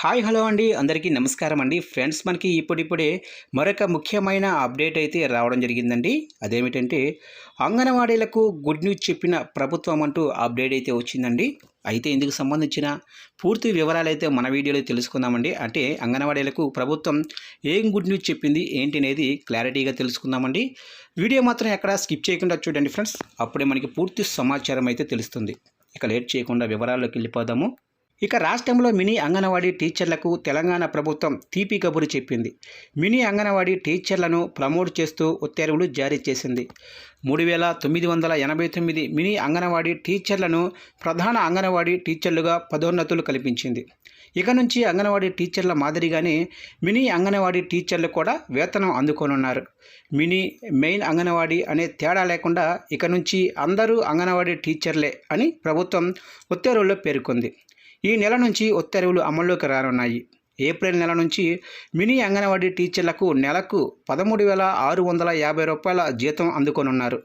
Hi hello అండి. అందరికీ నమస్కారం అండి. ఫ్రెండ్స్ మనకి ఇప్పుడిప్పుడే మరొక ముఖ్యమైన అప్డేట్ అయితే రావడం జరిగిందండి. అదేమిటంటే అంగన్వాడీలకు గుడ్ న్యూస్ చెప్పిన ప్రభుత్వం అంటూ అప్డేట్ అయితే వచ్చిందండి. అయితే ఇందుకు సంబంధించిన పూర్తి వివరాలు అయితే మన వీడియోలో తెలుసుకుందామండి. అంటే అంగన్వాడీలకు ప్రభుత్వం ఏం గుడ్ న్యూస్ చెప్పింది ఏంటి అనేది క్లారిటీగా తెలుసుకుందామండి. వీడియో మాత్రం ఎక్కడ స్కిప్ చేయకుండా చూడండి ఫ్రెండ్స్. అప్పుడే మనకి పూర్తి సమాచారం అయితే తెలుస్తుంది. ఇక లేట్ చేయకుండా వివరాల్లోకి వెళ్ళిపోదాము. ఇక రాష్ట్రంలో మినీ అంగన్వాడీ టీచర్లకు తెలంగాణ ప్రభుత్వం తీపి కబురు చెప్పింది. మినీ అంగన్వాడీ టీచర్లను ప్రమోట్ చేస్తూ ఉత్తర్వులు జారీ చేసింది. మూడు వేల తొమ్మిది వందల ఎనభై తొమ్మిది మినీ అంగన్వాడీ టీచర్లను ప్రధాన అంగన్వాడీ టీచర్లుగా పదోన్నతులు కల్పించింది. ఇక నుంచి అంగన్వాడీ టీచర్ల మాదిరిగానే మినీ అంగన్వాడీ టీచర్లు కూడా వేతనం అందుకోనున్నారు. మినీ మెయిన్ అంగన్వాడీ అనే తేడా లేకుండా ఇక నుంచి అందరూ అంగన్వాడీ టీచర్లే అని ప్రభుత్వం ఉత్తర్వుల్లో పేర్కొంది. ఈ నెల నుంచి ఉత్తర్వులు అమల్లోకి రానున్నాయి. ఏప్రిల్ నెల నుంచి మినీ అంగన్వాడీ టీచర్లకు నెలకు పదమూడు వేల ఆరు వందల యాభై రూపాయల జీతం అందుకోనున్నారు.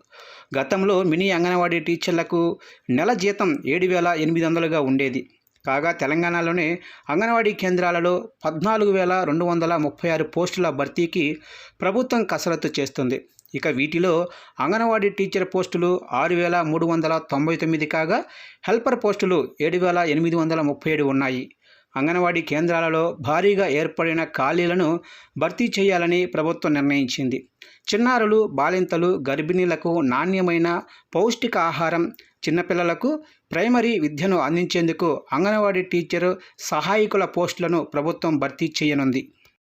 గతంలో మినీ అంగన్వాడీ టీచర్లకు నెల జీతం ఏడు వేల ఎనిమిది వందలుగా ఉండేది. కాగా తెలంగాణలోనే అంగన్వాడీ కేంద్రాలలో పద్నాలుగు వేల రెండు వందల ముప్పై ఆరు పోస్టుల భర్తీకి ప్రభుత్వం కసరత్తు చేస్తుంది. ఇక వీటిలో అంగన్వాడీ టీచర్ పోస్టులు ఆరు వేల మూడు వందల తొంభై తొమ్మిది కాగా హెల్పర్ పోస్టులు ఏడు వేల ఎనిమిది వందల ముప్పై ఏడు ఉన్నాయి. అంగన్వాడీ కేంద్రాలలో భారీగా ఏర్పడిన ఖాళీలను భర్తీ చేయాలని ప్రభుత్వం నిర్ణయించింది. చిన్నారులు బాలింతలు గర్భిణీలకు నాణ్యమైన పౌష్టిక ఆహారం చిన్నపిల్లలకు ప్రైమరీ విద్యను అందించేందుకు అంగన్వాడీ టీచర్ సహాయకుల పోస్టులను ప్రభుత్వం భర్తీ చేయనుంది.